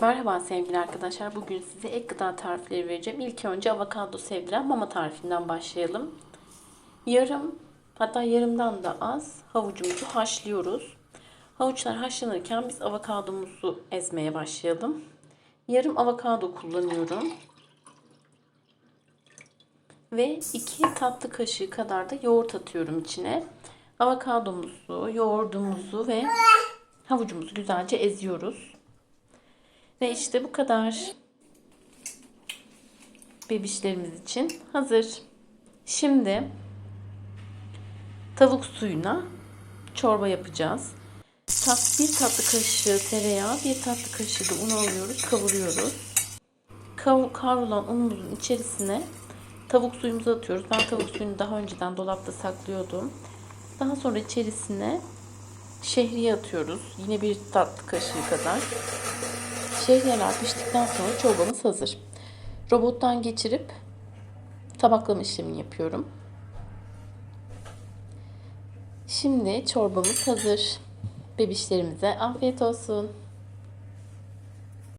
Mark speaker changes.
Speaker 1: Merhaba sevgili arkadaşlar. Bugün size ek gıda tarifleri vereceğim. İlk önce avokado sevdiren mama tarifinden başlayalım. Yarım hatta yarımdan da az havucumuzu haşlıyoruz. Havuçlar haşlanırken biz avokadomuzu ezmeye başlayalım. Yarım avokado kullanıyorum. Ve 2 tatlı kaşığı kadar da yoğurt atıyorum içine. Avokadomuzu, yoğurdumuzu ve havucumuzu güzelce eziyoruz. Ve işte bu kadar. Bebişlerimiz için hazır. Şimdi tavuk suyuna çorba yapacağız. Bir tatlı kaşığı tereyağı, bir tatlı kaşığı da un alıyoruz, kavuruyoruz. Kav, kavrulan unumuzun içerisine tavuk suyumuzu atıyoruz. Ben tavuk suyunu daha önceden dolapta saklıyordum. Daha sonra içerisine şehriye atıyoruz. Yine bir tatlı kaşığı kadar. Şehriyeler piştikten sonra çorbamız hazır. Robottan geçirip tabaklama işlemini yapıyorum. Şimdi çorbamız hazır. Bebişlerimize afiyet olsun.